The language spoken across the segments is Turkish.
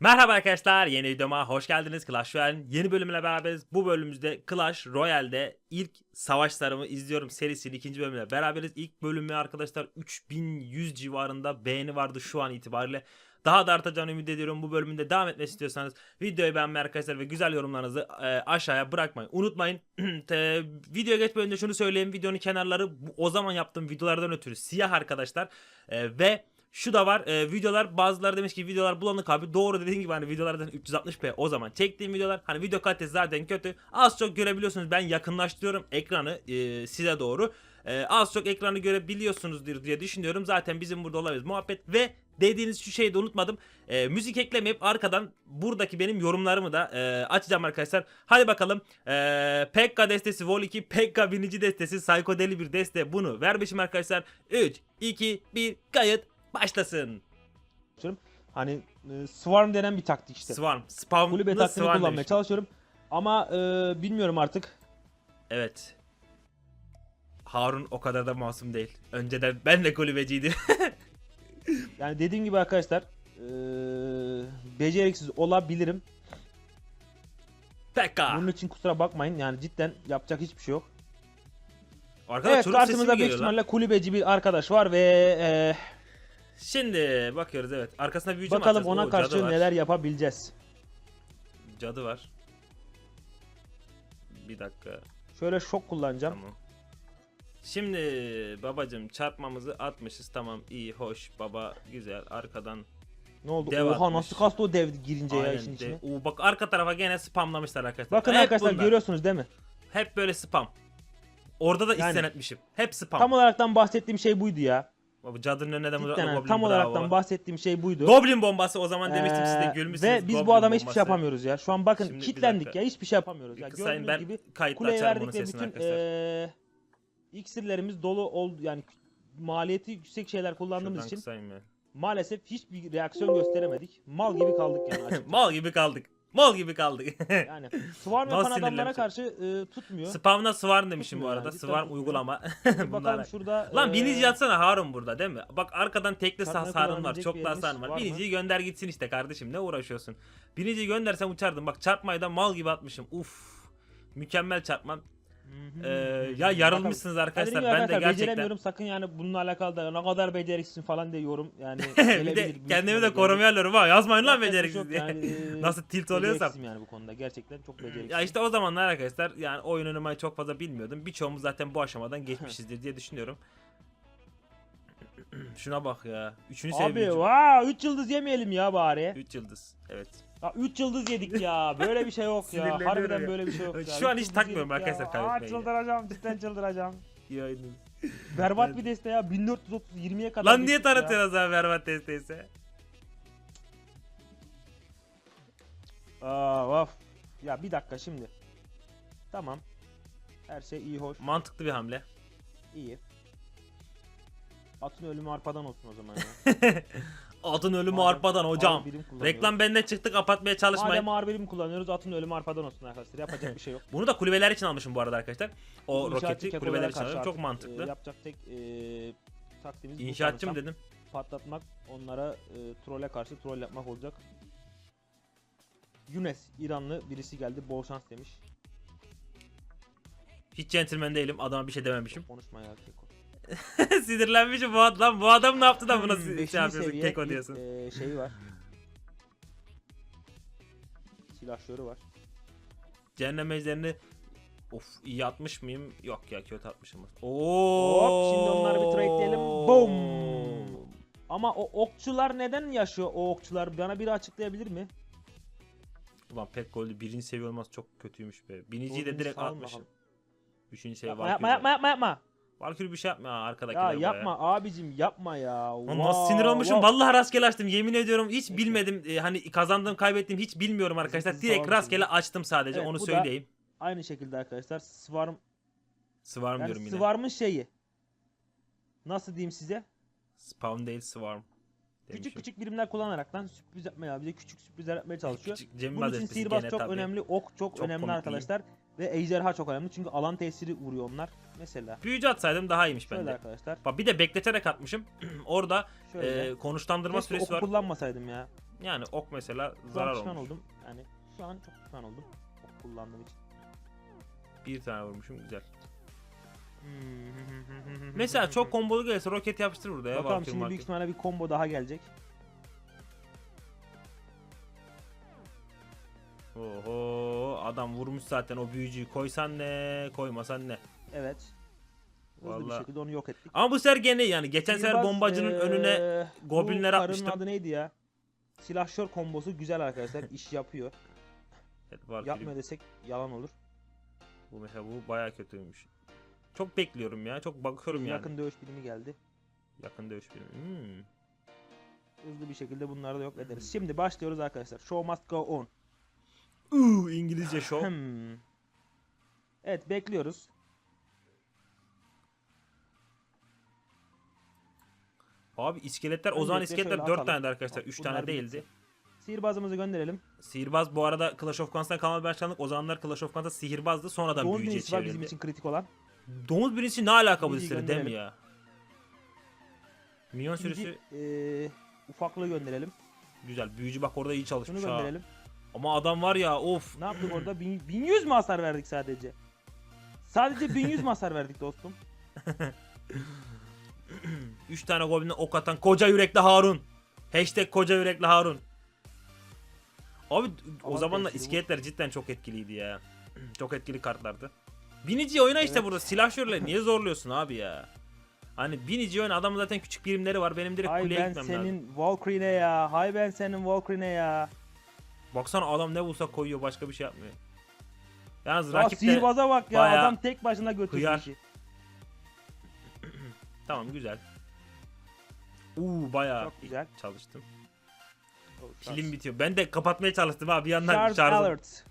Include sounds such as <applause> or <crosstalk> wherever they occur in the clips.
Merhaba arkadaşlar yeni videoma hoş geldiniz Clash Royale'in yeni bölümüyle beraberiz. Bu bölümümüzde Clash Royale'de ilk savaşlarımı izliyorum serisinin ikinci bölümüyle beraberiz. İlk bölümü arkadaşlar 3100 civarında beğeni vardı şu an itibariyle. Daha da artacağını ümit ediyorum. Bu bölümünde devam etmek istiyorsanız videoyu beğenmeyi arkadaşlar ve güzel yorumlarınızı e, aşağıya bırakmayın. Unutmayın. <clears throat> Videoya geçmeden önce şunu söyleyeyim. Videonun kenarları o zaman yaptığım videolardan ötürü siyah arkadaşlar. E, ve şu da var e, videolar bazıları demiş ki videolar bulanık abi. Doğru dediğin gibi hani videolardan 360p o zaman çektiğim videolar. Hani video kalitesi zaten kötü. Az çok görebiliyorsunuz ben yakınlaştırıyorum ekranı e, size doğru. E, az çok ekranı görebiliyorsunuzdur diye düşünüyorum. Zaten bizim burada olabilir muhabbet. Ve dediğiniz şu şeyi de unutmadım. E, müzik eklemeyip arkadan buradaki benim yorumlarımı da e, açacağım arkadaşlar. Hadi bakalım. E, Pekka destesi Vol 2 Pekka binici destesi Psychodeli bir deste. Bunu vermişim arkadaşlar. 3 2 1 kayıt başlasın. Hani e, Swarm denen bir taktik işte. Swarm. Spamlı Kulübe taktiğini Swarm kullanmaya demiş. çalışıyorum. Ama e, bilmiyorum artık. Evet. Harun o kadar da masum değil. Önceden ben de kulübeciydim. <laughs> Yani dediğim gibi arkadaşlar e, beceriksiz olabilirim. Pekka. Bunun için kusura bakmayın. Yani cidden yapacak hiçbir şey yok. Arkada evet çocuk sesi mi karşımızda büyük geliyor lan? ihtimalle kulübeci bir arkadaş var ve e, Şimdi bakıyoruz evet. Arkasına büyücü mü bakalım atacağız? ona Oo, cadı karşı var. neler yapabileceğiz. Cadı var. Bir dakika. Şöyle şok kullanacağım. Tamam. Şimdi babacım çarpmamızı atmışız. Tamam iyi hoş baba güzel arkadan Ne oldu? Dev Oha atmış. nasıl kastı o dev girince ya işin de- içine. Oo, bak arka tarafa gene spamlamışlar arkadaşlar. Bakın Hep arkadaşlar bunlar. görüyorsunuz değil mi? Hep böyle spam. Orada da Yani- isyan etmişim. Hep spam. Tam olaraktan bahsettiğim şey buydu ya. Cadının önüne de Cidden yani, goblin tam olaraktan bahsettiğim şey buydu. Goblin bombası o zaman demiştim siz de Ee, gülmüşsünüz. Ve biz Goblin bu adama hiçbir bombası. şey yapamıyoruz ya. Şu an bakın Şimdi kitlendik ya. Hiçbir şey yapamıyoruz. Ya gördüğünüz ben gibi kuleye verdik ve bütün arkadaşlar. eee iksirlerimiz dolu oldu. Yani maliyeti yüksek şeyler kullandığımız Şuradan için maalesef hiçbir reaksiyon gösteremedik. Mal gibi kaldık yani. <laughs> Mal gibi kaldık. Mal gibi kaldık. yani Swarm Nasıl yapan adamlara sinirlenmiş? karşı eee, tutmuyor. Spam'la Swarm demişim bu Tutmuyor arada. yani, cidden Swarm tutmuyor. uygulama. Bir Bunlar- <laughs> bakalım şurada. Lan binici yatsana Harun burada değil mi? Bak arkadan tekli hasarın var. kullanabilecek Çok bir da hasarın var. var mı? Biniciyi gönder gitsin işte kardeşim. Ne uğraşıyorsun? Biniciyi göndersem uçardım. Bak çarpmayı da mal gibi atmışım. Uf. Mükemmel çarpmam. Ee, ya yarılmışsınız arkadaşlar. Ben de arkadaşlar gerçekten beceremiyorum sakın yani bununla alakalı da ne kadar beceriksizsin falan diye yorum yani <laughs> bir de büyük kendimi de korumaya alıyorum ha. Yazmayın lan beceriksiz yok diye. yani, <laughs> Nasıl tilt oluyorsam. beceriksizim yani bu konuda gerçekten çok beceriksiz. Ya işte o zamanlar arkadaşlar yani oyun oynamayı çok fazla bilmiyordum. Birçoğumuz zaten bu aşamadan geçmişizdir diye düşünüyorum. <clears throat> Şuna bak ya. Üçüncü Abi seviye. vaa 3 yıldız yemeyelim ya bari. 3 yıldız. Evet. Ya 3 yıldız yedik ya. Böyle bir şey yok ya. Sinirleniyorum Harbiden ya. böyle bir şey yok <laughs> ya. Şu an hiç yıldız takmıyorum yedik ya. arkadaşlar Aa kaybetmeyi. çıldıracağım cidden çıldıracağım. <laughs> Oynadın. Berbat bir deste ya 1430 20'ye kadar. Lan niye düştük ya. tanıtıyorsunuz abi Berbat testeyse? Aa of. Ya bir dakika şimdi. Tamam. Her şey iyi hoş. Mantıklı bir hamle. iyi. Atın ölümü arpadan olsun o zaman ya. <laughs> Atın ölümü Madem arpadan hocam. ağır birim kullanıyoruz. Reklam benden çıktı kapatmaya çalışmayın. Madem ağır birim kullanıyoruz atın ölümü arpadan olsun arkadaşlar. Yapacak bir şey yok. <laughs> Bunu da kulübeler için almışım bu arada arkadaşlar. O İnşaatçı roketi kekolara kulübeler için karşı aldım. Çok artık, mantıklı. e, yapacak tek e, taktiğimiz bu İnşaatçım sanırsam. dedim. Patlatmak onlara e, trolle karşı troll yapmak olacak. Younes İranlı birisi geldi bol şans demiş. Hiç centilmen değilim. Adama bir şey dememişim. Konuşma ya keko. <laughs> Sinirlenmişim bu adam. Lan bu adam ne yaptı da buna Hmm, şey beşinci yapıyorsun? seviye Keko bir, diyorsun. e, şeyi var. Silahşörü var. Cehennem ejderini Of iyi atmış mıyım? Yok ya kötü atmışım. Oo. Hop, şimdi onları bir trade'leyelim. Boom. Ama o okçular neden yaşıyor o okçular? Bana biri açıklayabilir mi? Ulan pek golü birinci seviye olması çok kötüymüş be. Biniciyi de Dördüncü direkt atmışım. bakalım. Üçüncü seviye Yapma Valkyrie. yapma yapma yapma yapma. Valkyrie bir şey yapma ha, arkadakiler Ya yapma abicim yapma ya. Lan nasıl sinir Wow, olmuşum? wow. Vallahi rastgele açtım. Yemin ediyorum hiç bilmedim. Ee, hani kazandığım, kaybettiğim hiç bilmiyorum arkadaşlar. Siz Direkt rastgele açtım sadece. Evet, Onu söyleyeyim. Aynı şekilde arkadaşlar Swarm Swarm yani diyorum yine. Swarm'ın şeyi. Nasıl diyeyim size? Spawn değil Swarm. Küçük demişim. küçük birimler kullanaraktan sürpriz yapmaya bize küçük sürprizler yapmaya çalışıyor. Küçük Bunun için sihirbaz çok tabii. önemli, ok çok, Çok önemli komik arkadaşlar ve ejderha çok önemli çünkü alan tesiri vuruyor onlar. Mesela Büyücü atsaydım daha iyiymiş şöyle bence. arkadaşlar. Bak bir de bekleterek atmışım. <clears throat> Orada Şöyle. e, konuşlandırma Keşke süresi oku var. kullanmasaydım ya. Yani ok mesela Şu an zarar pişman olmuş. oldum. Yani şu an çok pişman oldum. Ok kullandığım için. Bir tane vurmuşum güzel. Hmm. Mesela çok <laughs> kombolu gelirse roket yapıştır burada ya. Bakalım Valkyrie şimdi büyük ihtimalle bir combo daha gelecek. Oho adam vurmuş zaten o büyücüyü koysan ne koymasan ne. Evet. Hızlı bir Vallahi- şekilde onu yok ettik. Ama bu sefer gene yani geçen sefer bombacının eee, önüne goblinler atmıştım. adı neydi ya? Silahşör kombosu güzel arkadaşlar. iş yapıyor. <laughs> Evet, Valkyrie. Yapmıyor desek yalan olur. Bu mesela bu baya kötüymüş. Çok bekliyorum ya. Çok bakıyorum yani. Yakın, Yakın dövüş bilimi geldi. dövüş filmi. Hmm. Hızlı bir şekilde bunları da yok ederiz. Şimdi başlıyoruz arkadaşlar. Show must go on. Uuu İngilizce show. Hmm. Evet bekliyoruz. Abi iskeletler o zaman iskeletler şöyle 4 atalım. tane arkadaşlar. 3 Bunlar tane değildi. Sihirbazımızı gönderelim. Sihirbaz bu arada Clash of Clans'tan kalma bir başkanlık. O zamanlar Clash of Clans'ta sihirbazdı. Sonradan birincisi var çevrildi. bizim için kritik olan. Domuz birincisi ne alaka bu listede değil mi gönderelim. ya? Minyon sürüsü eee ufaklığı gönderelim. güzel. Büyücü bak orada iyi Şunu çalışmış ha. Ama adam var ya of. Ne yaptık orada? Bin- 1100 mü hasar verdik sadece? Sadece 1100 mü hasar verdik dostum? <laughs> 3 tane gobline ok atan koca yürekli Harun. Hashtag koca yürekli Harun. Abi o Allah zamanlar tesiri bu. iskeletler cidden çok etkiliydi ya. <clears throat> çok etkili kartlardı. Binici oyna işte Evet. burada. Silahşörle niye zorluyorsun abi ya? Hani binici oyna adamın zaten küçük birimleri var. Benim direkt Hay kuleye ben gitmem senin lazım. Valkyrie'ne ya. Hay ben senin Valkyrie'ne ya. Baksana adam ne bulsa koyuyor başka bir şey yapmıyor. Yalnız Ya rakip de sihirbaza bak ya. bayağı Adam tek başına götürdü hıyar. işi. <clears throat> tamam güzel. Uuu bayağı Çok güzel. çalıştım. Pilim bitiyor. Ben de kapatmaya çalıştım abi bir yandan Charge şarjım. alert.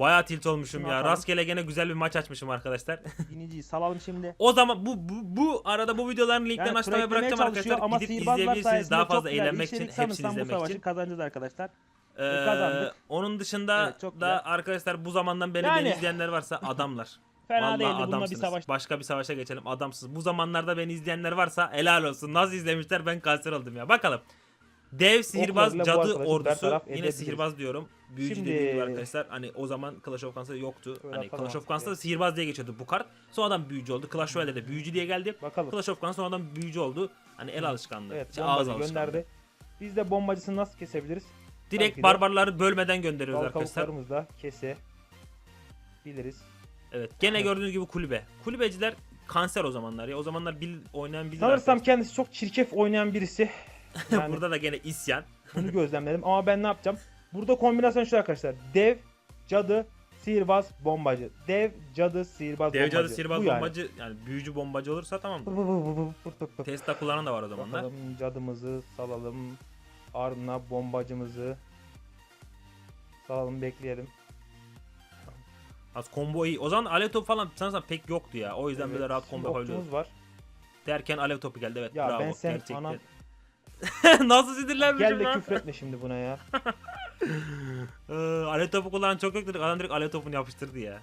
Bayağı tilt olmuşum ya. Rastgele gene güzel bir maç açmışım arkadaşlar. <laughs> Biniciyi salalım şimdi. o zaman bu, bu bu arada bu videoların linklerini Yani küreklemeye bırakacağım arkadaşlar. ama Gidip izleyebilirsiniz daha fazla eğlenmek için, hepsini izlemek için. kazanacağız arkadaşlar. Ee, kazandık. onun dışında Evet, çok da güzel. arkadaşlar bu zamandan beri Yani. beni izleyenler varsa adamlar. <laughs> Fena Vallahi değildi bununla bir adamsınız. savaş. Başka bir savaşa geçelim. Adamsınız. Bu zamanlarda beni izleyenler varsa helal olsun. Nasıl izlemişler ben kanser oldum ya. Bakalım. Dev sihirbaz cadı ordusu. Yine sihirbaz diyorum. Büyücü Şimdi- gibi arkadaşlar. Hani o zaman Clash of Clans'ta yoktu. Şöyle hani Clash of Clans'ta da sihirbaz diye geçiyordu bu kart. Sonradan büyücü oldu. Clash Royale'de de büyücü diye geldi. Bakalım. Clash of Clans sonradan büyücü oldu. Hani el alışkanlığı. Evet işte ağız alışkanlığı. gönderdi. Biz de bombacısını nasıl kesebiliriz? Direkt de barbarları bölmeden gönderiyoruz arkadaşlar. kavuklarımızla kese biliriz. Evet. Gene Evet. gördüğünüz gibi kulübe. Kulübeciler kanser o zamanlar ya. O zamanlar bil, oynayan bilir Sanırsam arkadaşlar. kendisi çok çirkef oynayan birisi. <laughs> Yani Burada da gene isyan. bunu gözlemledim ama ben ne yapacağım? Burada kombinasyon şu arkadaşlar. Dev, cadı, sihirbaz, bombacı. Dev, cadı, sihirbaz, Dev cadı bombacı. sihirbaz Bu yani. bombacı yani büyücü bombacı olursa tamam. Pır. Tesla kullanan da var o zamanlar. Bakalım cadımızı salalım. Ardına bombacımızı salalım bekleyelim. Az combo iyi. O zaman alev topu falan sanırsam pek yoktu ya. O yüzden böyle Evet, rahat şimdi combo yapabiliyoruz. var. Derken alev topu geldi evet. Ya bravo. ben sen Gerçekten. anam <laughs> Nasıl sinirlenmişim gel de küfretme şimdi buna ya. <laughs> Ee, alev topu kullanan çok yok dedik. Adam direkt alev topunu yapıştırdı ya.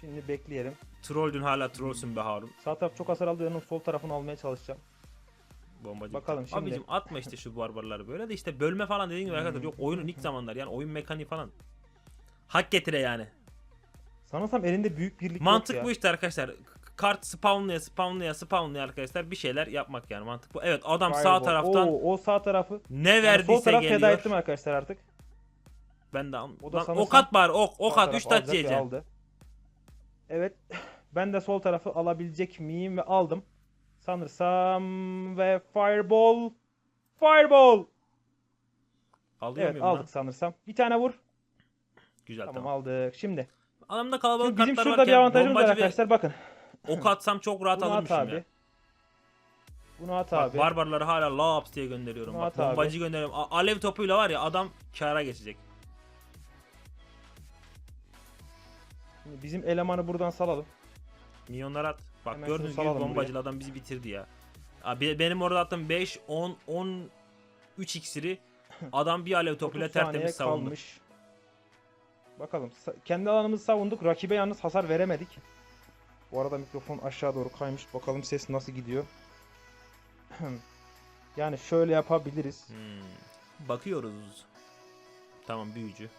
Şimdi bekleyelim. Trolldün hala trollsün be Harun. Sağ taraf çok hasar aldı. Onun sol tarafını almaya çalışacağım. Bombacı. Bakalım şimdi. Abicim atma işte şu barbarları böyle de işte bölme falan dediğin gibi arkadaşlar yok oyunun ilk zamanlar yani oyun mekaniği falan. Hak getire yani. Sanırsam elinde büyük birlik Mantık yok bu ya. işte arkadaşlar. Kart spawnlaya spawnlaya spawnlaya arkadaşlar bir şeyler yapmak yani mantık bu. Evet adam sağ Fireball. taraftan Oo, o sağ tarafı. ne Yani verdiyse sol taraf feda geliyor. ettim arkadaşlar artık. Ben de al. O da Lan ok at bari ok ok Sağ at taraf 3 taç yiyeceğim. Aldı. Evet. <laughs> Ben de sol tarafı alabilecek miyim ve aldım. Sanırsam ve fireball. Fireball. Alıyor Evet muyum lan? aldık sanırsam. Bir tane vur. Güzel Tamam, tamam. aldık. Şimdi. Adamda kalabalık Şimdi bizim şurada bir avantajımız var arkadaşlar. Bakın. Ok atsam çok rahat Bunu at alırmışım abi. ya. Bunu at Bak, abi. barbarları hala laps diye gönderiyorum. Bunu Bak, at abi. bombacı gönderiyorum. A- alev topuyla var ya adam kara geçecek. Şimdi bizim elemanı buradan salalım. Milyonlar at. Bak Hemen şunu gördüğünüz gibi salalım bombacılı adam bizi bitirdi ya. Abi benim orada attığım 5, 10, 10 3 iksiri adam bir alev 30 topuyla saniye tertemiz savundu. kalmış. Bakalım. sa- Kendi alanımızı savunduk. Rakibe yalnız hasar veremedik. Bu arada mikrofon aşağı doğru kaymış. Bakalım ses nasıl gidiyor. <clears throat> yani şöyle yapabiliriz. Hmm. Bakıyoruz. Tamam büyücü.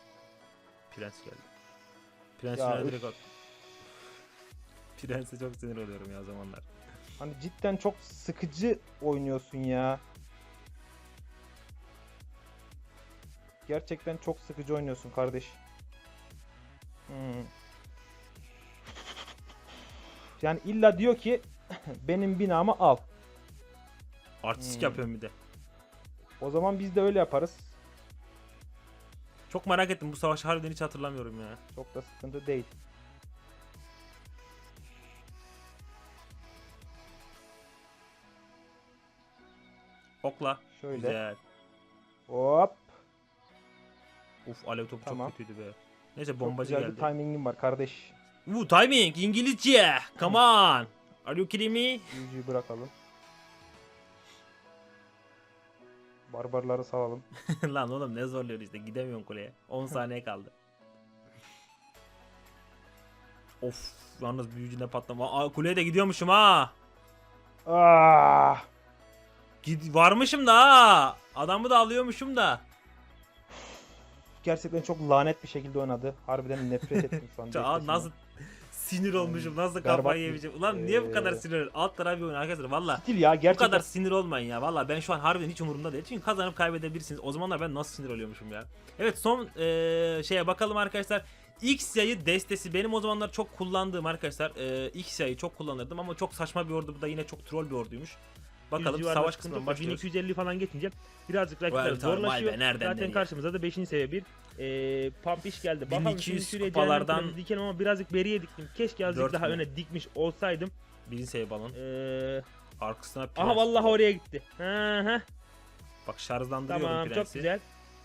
Prens geldi. Prens Ya, direkt at. Prens'e çok sinir oluyorum ya zamanlar. <laughs> Hani cidden çok sıkıcı oynuyorsun ya. Gerçekten çok sıkıcı oynuyorsun kardeş. Hmm. Yani illa diyor ki <clears throat> benim binamı al. Artistik Hmm. yapıyorum bir de. O zaman biz de öyle yaparız. Çok merak ettim bu savaşı harbiden hiç hatırlamıyorum ya. Çok da sıkıntı değil. Okla. Şöyle. Güzel. Hop. Uf alev topu Tamam. çok kötüydü be. Neyse Çok bombacı güzel bir geldi. timing'im var kardeş. Uu timing İngilizce. Come on. Are you kidding me? Büyücüyü bırakalım. Barbarları salalım. <laughs> Lan oğlum ne zorluyor işte gidemiyorsun kuleye. 10 <laughs> saniye kaldı. of yalnız büyücüne patlama. Aa, kuleye de gidiyormuşum ha. Ah! Gid varmışım da ha. Adamı da alıyormuşum da. Gerçekten çok lanet bir şekilde oynadı. Harbiden nefret ettim şu an. <laughs> Aa, nasıl sinir olmuşum. Nasıl kafayı yemeyeceğim. Ulan niye bu kadar Ee, sinir? Alt taraf bir oyun arkadaşlar. Valla ya bu gerçekten. kadar sinir olmayın ya. Valla ben şu an harbiden hiç umurumda değil. Çünkü kazanıp kaybedebilirsiniz. O zamanlar ben nasıl sinir oluyormuşum ya. Evet son eee, şeye bakalım arkadaşlar. X yayı destesi benim o zamanlar çok kullandığım arkadaşlar. Eee X yayı çok kullanırdım ama çok saçma bir ordu. Bu da yine çok troll bir orduymuş. Bakalım savaş yok. başlıyoruz. 1250 falan geçince birazcık rakipler be, be, zorlaşıyor. nereden Zaten nereye? karşımıza da 5. seviye bir e, pump iş geldi. Bakalım 1200 şimdi şuraya kupalardan- dikelim ama birazcık beriye diktim. Keşke azıcık daha öne dikmiş olsaydım. Birinci seviye balon. E, Arkasına prens. aha vallahi oraya gitti. Hı hı. Bak şarjlandırıyorum Tamam prensi. çok güzel.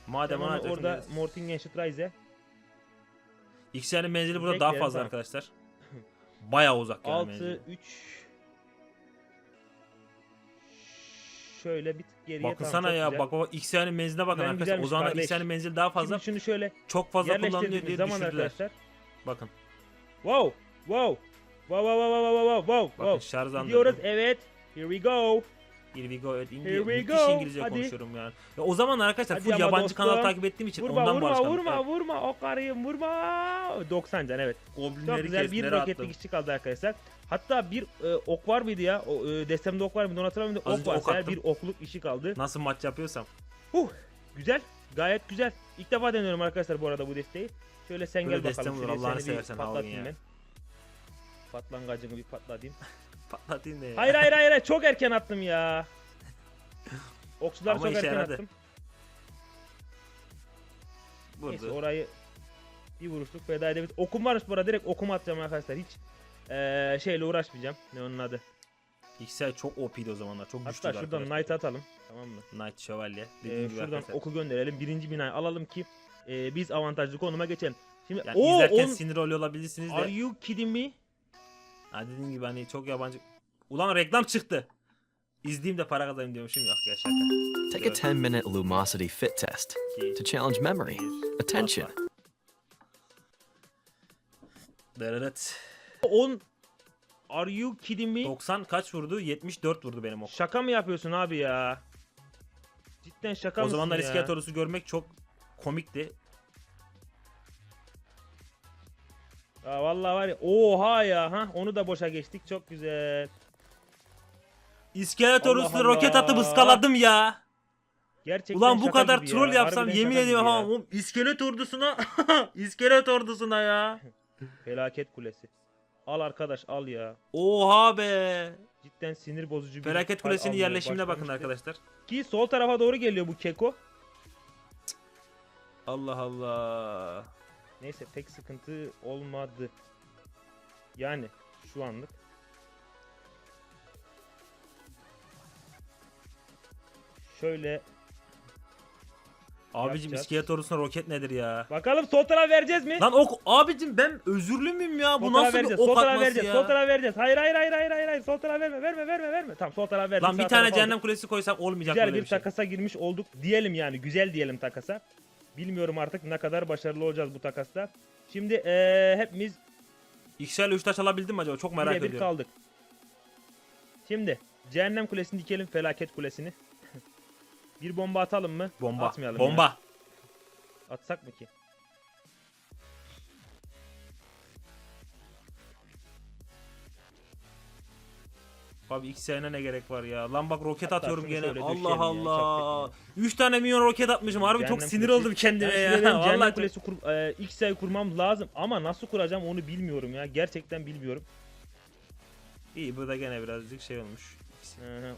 Madem Tamam, orada Mortingen Strize. Yayının menzili burada daha Bekleyelim, fazla tamam. arkadaşlar. Bayağı uzak yani 6 menzili. 3 Şöyle bir tık geriye Bakın tamam, sana çok ya bak bak X yayının menziline bakın Güzel, arkadaşlar. O güzelmiş zaman kardeş. X yayının menzili daha fazla. Şimdi şunu şöyle Çok fazla kullanılıyor yerleştirdiğimiz diye zaman düşürdüler. arkadaşlar. Bakın. Wow, wow. Wow, wow, wow, wow, wow, wow, Bakın wow. şarjlandırdım. Gidiyoruz. Evet. Here we go. Here we go. Evet, İngi- Here we müthiş go. İngilizce Hadi. konuşuyorum yani. Ya o zaman arkadaşlar Hadi full ama yabancı dostum. kanal takip ettiğim için Vurma, ondan bu vurma, alışkanlık. vurma, vurma. O karıyı vurma. 90 can evet. Çok Goblinleri güzel kes, bir nereye roketlik işçi kaldı arkadaşlar. Hatta bir e, ok var mıydı ya? O, e, destemde ok var mıydı? Onu hatırlamıyorum. Az Ok önce var. ok attım. bir okluk işi kaldı. Nasıl maç yapıyorsam. Huh. Güzel. Gayet güzel. İlk defa deniyorum arkadaşlar bu arada bu desteği. Şöyle sen Böyle gel bakalım. destem olur, Şuraya Allah'ını seni bir seversen Harun patlatayım ya. ben. Patlangacını bir patlatayım. <laughs> Patlatayım da ya. Hayır hayır hayır çok erken attım ya. Okçular Ama çok işe erken yaradı. attım. Neyse Vurdu. orayı bir vuruşluk feda edebiliriz. Okum varmış bu arada direkt okum atacağım arkadaşlar. Hiç eee, şeyle uğraşmayacağım. Ne onun adı. Yay çok OP'ydi o zamanlar. Çok güçlüydü Hatta şuradan arkadaşlar. Knight atalım. Tamam mı? Knight şövalye. Gibi şuradan arkadaşlar. oku gönderelim. Birinci binayı alalım ki eee, biz avantajlı konuma geçelim. Şimdi Yani Oo, izlerken on- sinir oluyor olabilirsiniz Are de. you kidding me? Ha dediğim gibi hani çok yabancı. Ulan reklam çıktı. İzleyeyim de para kazanayım diyormuşum yok ya şaka. Take a 10 minute Lumosity fit test to challenge memory, attention. Dırırıt. 10 Are you kidding me? 90 kaç vurdu? 74 vurdu benim ok. Şaka mı yapıyorsun abi ya? Cidden şaka O mısın zamanlar ya? iskelet ordusu görmek çok komikti. Aa, vallahi var ya. Oha ya. Ha, onu da boşa geçtik. Çok güzel. İskelet Allah ordusuna roket atıp ıskaladım ya. Gerçekten Ulan bu şaka kadar gibi troll ya. yapsam Harbiden yemin şaka ediyorum gibi ha. ya. oğlum iskelet ordusuna <laughs> iskelet ordusuna ya. Felaket kulesi. Al arkadaş al ya. Oha be. Cidden sinir bozucu bir Felaket hal kulesinin almaya yerleşimine bakın başlamıştı. arkadaşlar. Ki sol tarafa doğru geliyor bu keko. Allah Allah. Neyse pek sıkıntı olmadı. Yani şu anlık. Şöyle Abicim Yapacağız. iskelet ordusuna roket nedir ya? bakalım sol taraf vereceğiz mi? Lan ok abicim ben özürlü müyüm ya? Bu sol nasıl bir vereceğiz. ok sol atması vereceğiz. ya? Sol taraf vereceğiz. Hayır hayır hayır hayır hayır hayır. Sol taraf verme verme verme verme. Tamam sol taraf verdim. Lan bir tane cehennem kulesi koysam olmayacak Güzel böyle bir bir şey. takasa girmiş olduk diyelim yani. Güzel diyelim takasa. Bilmiyorum artık ne kadar başarılı olacağız bu takasta. Şimdi eee hepimiz XL 3 taş alabildim mi acaba? Çok merak ediyorum. kaldık. Şimdi Cehennem kulesini dikelim felaket kulesini. <laughs> bir bomba atalım mı? Bomba. Atmayalım Bomba. ya. Atsak mı ki? Abi X yayına ne gerek var ya? Lan bak roket Hatta atıyorum gene. Allah ya, Allah. çarptık 3 tane milyon roket atmışım. Harbi çok Cehennem sinir kulesi- oldum kendime Ben ya. <laughs> cehennem Vallahi çok- kulesi kur, e, sayı kurmam lazım ama nasıl kuracağım onu bilmiyorum ya. Gerçekten bilmiyorum. İyi bu da gene birazcık şey olmuş.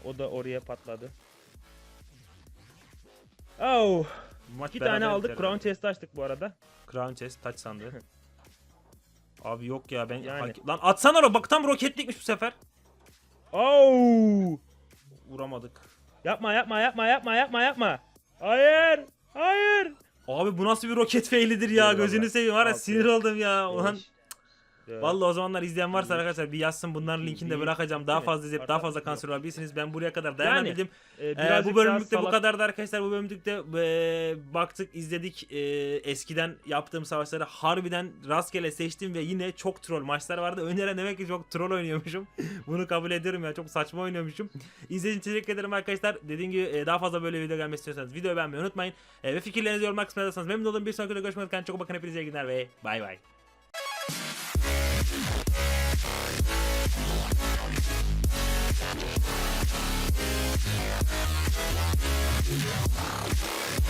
O da oraya patladı. Oh, Maç iki tane aldık. Crown chest açtık bu arada. Crown chest taç sandığı. <laughs> Abi yok ya ben Yani. lan atsana bak tam roketlikmiş bu sefer. Oh! Vuramadık. Yapma yapma yapma yapma yapma yapma. Hayır! Hayır! Abi bu nasıl bir roket failidir ya Eyvallah. gözünü seveyim var ya Altı, sinir oldum ya. Ulan Beş, Vallahi o zamanlar izleyen varsa arkadaşlar bir yazsın bunların linkini de bırakacağım. Daha fazla izleyip daha fazla kanser olabilirsiniz. Ben buraya kadar dayanabildim. e, Ee, bu bölümlükte daha bu salak- kadardı arkadaşlar. Bu bölümlükte e, baktık, izledik. E, eskiden yaptığım savaşları harbiden rastgele seçtim ve yine çok troll maçlar vardı. Öneren demek ki çok troll oynuyormuşum. <laughs> Bunu kabul ediyorum ya. Çok saçma oynuyormuşum. İzlediğiniz için teşekkür ederim arkadaşlar. Dediğim gibi e, daha fazla böyle video gelmek istiyorsanız videoyu beğenmeyi unutmayın. E, ve fikirlerinizi yorumlar kısmına yazarsanız memnun olurum. Bir sonraki videoda görüşmek üzere. Çok bakın. Hepinize iyi günler ve bay bay.